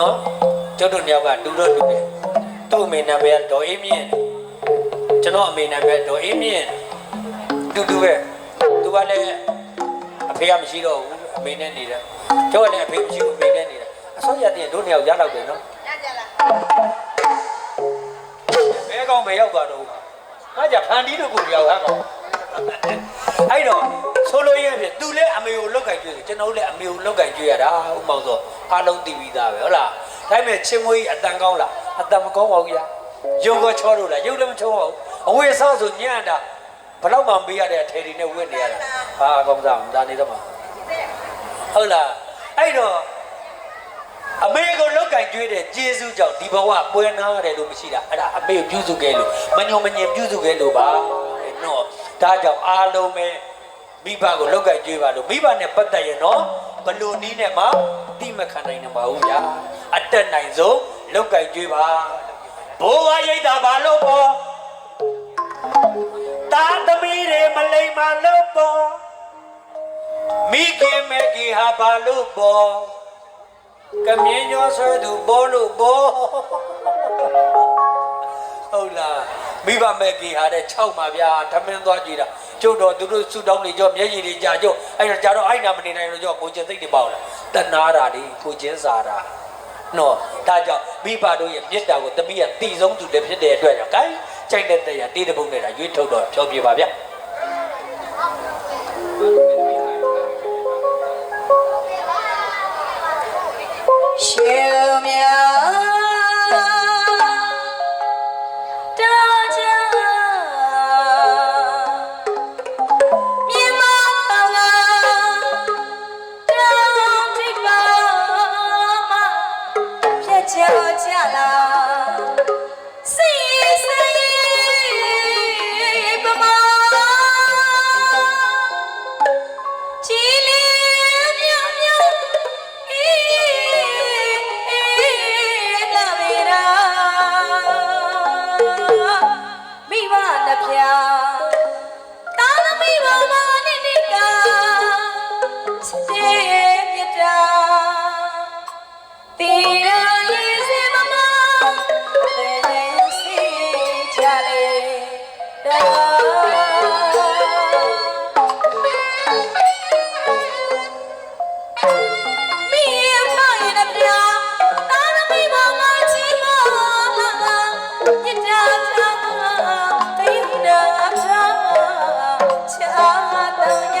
နော်ကျုပ်တို့ညောက်ကတူတော့တူတယ်သူ့အမေနာမည်ကဒေါ်အေးမြင့်ကျွန်တော်အမေနာမည်ကဒေါ်အေးမြင့်တူတူပဲသူကလည်းအဖေကမရှိတော့ဘူးအမေနဲ့နေတယ်ကျုပ်ကလည်းအဖေမရှိဘူးအမေနဲ့နေတယ်အစောရတဲ့တို့နှစ်ယောက်ရတော့တယ်နော်ရကြလားဘဲကောင်ပဲရောက်သွားတော့ငါကြဖန်တီးတို့ကိုရောက်ဟကောအဲ့တော့ဆိုလိုရင်းဖြစ် သူလည်းအမေကိုလောက်ကင်ကြွေးတယ်ကျွန်တော်လည်းအမေကိုလောက်ကင်ကြွေးရတာဥမောင်ဆိုအားလုံးသိပြီးသားပဲဟုတ်လားဒါပေမဲ့ချင်းမွေးအတန်ကောင်းလားအတန်မကောင်းပါဘူးညာရုပ်ကချောလို့လားရုပ်လည်းမချောပါဘူးအဝေစားဆိုညံ့တာဘလောက်မှမေးရတဲ့အထည်တွေနဲ့ဝတ်နေရတာဟာကောင်းစားမဒါနေတော့မှာဟုတ်လားအဲ့တော့အမေကိုလောက်ကင်ကြွေးတဲ့ဂျေစုကြောင့်ဒီဘဝပွဲနာရတယ်လို့မရှိတာအဲ့ဒါအမေကိုပြုစုခဲ့လို့မညုံမညင်ပြုစုခဲ့လို့ပါတဲ့နော်ဒါကြောင့်အားလုံးပဲ မိဘကိုလောက်ကင်ကြွေးပါလို့မိဘနဲ့ပတ်သက်ရင်နော်ဘလို့နီးနဲ့မှတိမခံနိုင်မှာဘူးညာအတက်နိုင်ဆုံးလောက်ကင်ကြွေးပါဘိုးဝါရိတ်တာဘာလို့ပေါ်တာသမီးတွေမလိမ္မာလို့ပေါ်မိခင်မကြီးဟာဘာလို့ပေါ်ကမြင်းညောဆွဲသူဘောလို့ဘောဟုတ်လား မိဘမဲ့ကြီးဟာတဲ့6ပါဗျာထမင်းသွားကြည့်တာကျုပ်တော်သူတို့ဆူတောင်းနေကြောမျက်ရည်တွေကြာကျုပ်အဲ့တော့ကြာတော့အဲ့နာမနေနိုင်လို့ကြောကိုကျင်သိတ်တွေပေါ့လားတဏှာတာဒီကိုကျင်းစားတာနော်ဒါကြောင့်မိဘတို့ရဲ့မေတ္တာကိုတပိယတည်ဆုံးသူလည်းဖြစ်တဲ့အတွက်ကြောင့် gain ကြိုက်တဲ့တရားတေးတဲ့ပုံနဲ့တာရွေးထုတ်တော့ဖြောပြပါဗျာရှင်မြတ် တီရာရေးစမမတဲ့စီချလေတာမီးဖာရတဲ့ပြာတာသမီးမမချီမညတာတာတိနာတာချာတောင်းရ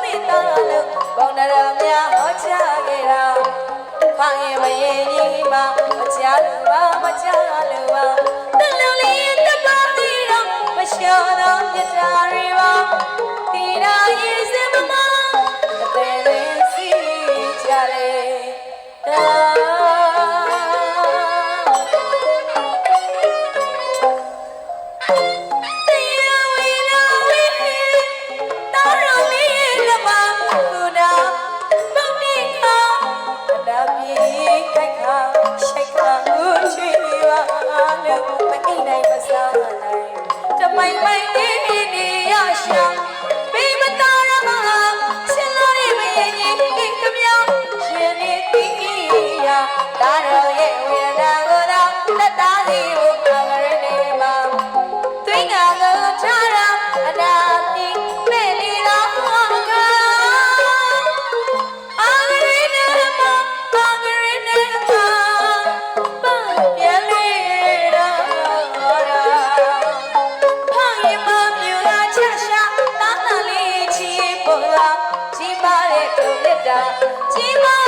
ဘယံဘိမတာရသူတောင်းလာရဲ့ရာကောင်းတော်သမိတာလို့ဘောင်းရများဟောချခဲ့တာခိုင်ရဲ့မရင်ကြီးမှာမချလို့ပါမချလို့ပါတလုံးလေးတပါးပြီးတော့မလျှော်တော့မြတ်တာတွေပါတီရာ မအိမ်နိုင်မစားနိုင်တမိုင်မိုင်လေးနေရရှာ 七分